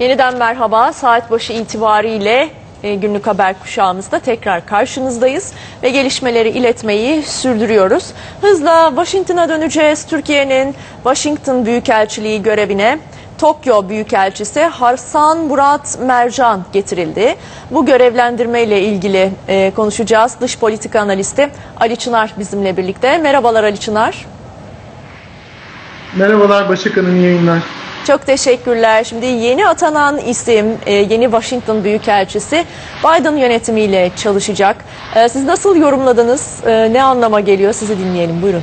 Yeniden merhaba. Saat başı itibariyle e, günlük haber kuşağımızda tekrar karşınızdayız ve gelişmeleri iletmeyi sürdürüyoruz. Hızla Washington'a döneceğiz. Türkiye'nin Washington Büyükelçiliği görevine Tokyo Büyükelçisi Harsan Murat Mercan getirildi. Bu görevlendirme ile ilgili e, konuşacağız. Dış politika analisti Ali Çınar bizimle birlikte. Merhabalar Ali Çınar. Merhabalar Başak yayınlar. Çok teşekkürler. Şimdi yeni atanan isim, e, yeni Washington Büyükelçisi Biden yönetimiyle çalışacak. E, Siz nasıl yorumladınız? E, Ne anlama geliyor? Sizi dinleyelim. Buyurun.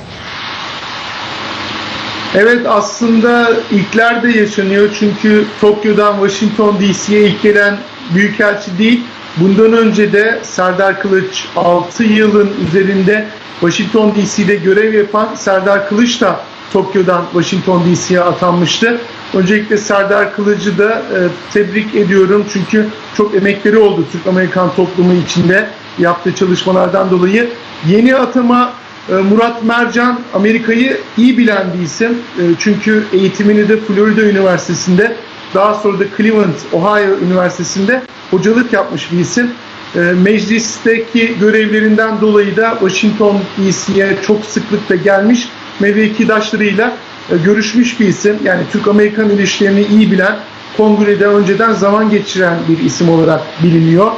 Evet aslında ilkler de yaşanıyor çünkü Tokyo'dan Washington DC'ye ilk gelen büyükelçi değil. Bundan önce de Serdar Kılıç 6 yılın üzerinde Washington DC'de görev yapan Serdar Kılıç da Tokyo'dan Washington DC'ye atanmıştı. Öncelikle Serdar Kılıç'ı da e, tebrik ediyorum çünkü çok emekleri oldu Türk-Amerikan toplumu içinde yaptığı çalışmalardan dolayı. Yeni atama e, Murat Mercan Amerika'yı iyi bilen bir isim. E, Çünkü eğitimini de Florida Üniversitesi'nde daha sonra da Cleveland, Ohio Üniversitesi'nde hocalık yapmış bir isim. E, Meclisteki görevlerinden dolayı da Washington DC'ye çok sıklıkla gelmiş mevkidaşlarıyla görüşmüş bir isim. Yani Türk-Amerikan ilişkilerini iyi bilen, kongrede önceden zaman geçiren bir isim olarak biliniyor.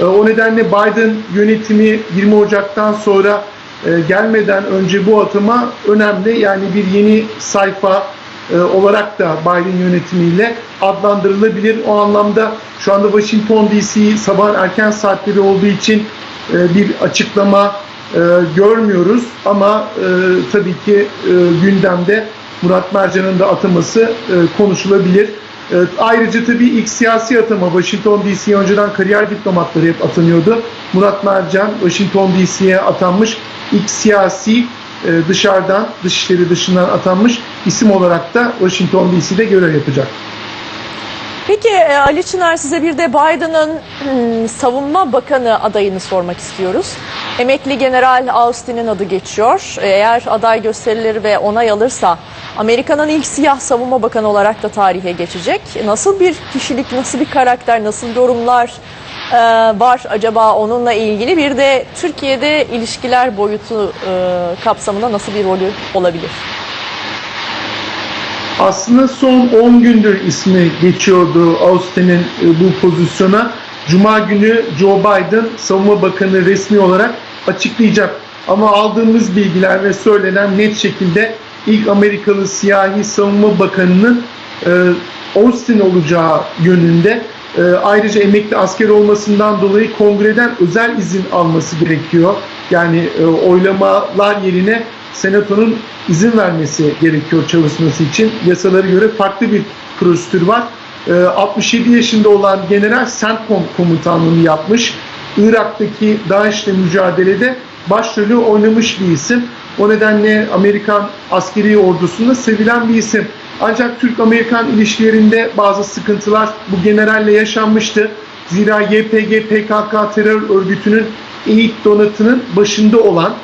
E, O nedenle Biden yönetimi 20 Ocak'tan sonra e, gelmeden önce bu atıma önemli. Yani bir yeni sayfa e, olarak da Biden yönetimiyle adlandırılabilir. O anlamda şu anda Washington DC sabah erken saatleri olduğu için e, bir açıklama e, görmüyoruz. Ama e, tabii ki e, gündemde Murat Mercan'ın da ataması e, konuşulabilir. E, ayrıca tabii ilk siyasi atama Washington DC'ye önceden kariyer diplomatları hep atanıyordu. Murat Mercan Washington DC'ye atanmış ilk siyasi e, dışarıdan, dışişleri dışından atanmış isim olarak da Washington DC'de görev yapacak. Peki e, Ali Çınar size bir de Biden'ın hmm, savunma bakanı adayını sormak istiyoruz. Emekli General Austin'in adı geçiyor. Eğer aday gösterilir ve onay alırsa Amerika'nın ilk siyah savunma bakanı olarak da tarihe geçecek. Nasıl bir kişilik, nasıl bir karakter, nasıl yorumlar e, var acaba onunla ilgili? Bir de Türkiye'de ilişkiler boyutu e, kapsamında nasıl bir rolü olabilir? Aslında son 10 gündür ismi geçiyordu Austin'in e, bu pozisyona. Cuma günü Joe Biden savunma bakanı resmi olarak açıklayacak. Ama aldığımız bilgiler ve söylenen net şekilde ilk Amerikalı siyahi savunma bakanının e, Austin olacağı yönünde. E, ayrıca emekli asker olmasından dolayı kongreden özel izin alması gerekiyor. Yani oylamalar yerine senatonun izin vermesi gerekiyor çalışması için. Yasalara göre farklı bir prosedür var. E, 67 yaşında olan general CENTCOM komutanlığını yapmış. Irak'taki DAEŞ'le mücadelede başrolü oynamış bir isim. O nedenle Amerikan askeri ordusunda sevilen bir isim. Ancak Türk-Amerikan ilişkilerinde bazı sıkıntılar bu generalle yaşanmıştı. Zira YPG PKK terör örgütünün ilk donatının başında olan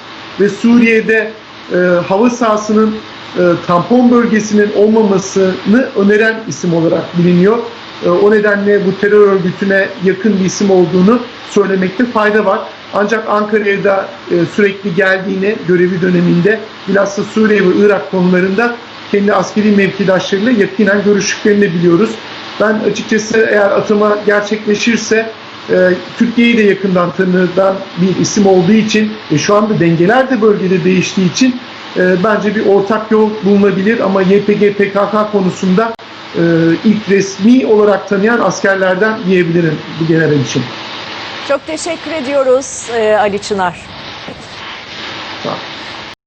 ve Suriye'de e, hava sahasının e, tampon bölgesinin olmamasını öneren isim olarak biliniyor. E, o nedenle bu terör örgütüne yakın bir isim olduğunu söylemekte fayda var. Ancak Ankara'ya da e, sürekli geldiğini görevi döneminde bilhassa Suriye ve Irak konularında kendi askeri mevkidaşlarıyla yakinen görüştüklerini biliyoruz. Ben açıkçası eğer atama gerçekleşirse e, Türkiye'yi de yakından tanıdan bir isim olduğu için ve şu anda dengeler de bölgede değiştiği için e, bence bir ortak yol bulunabilir ama YPG PKK konusunda e, ilk resmi olarak tanıyan askerlerden diyebilirim bu general için. Çok teşekkür ediyoruz e, Ali Çınar. Olun.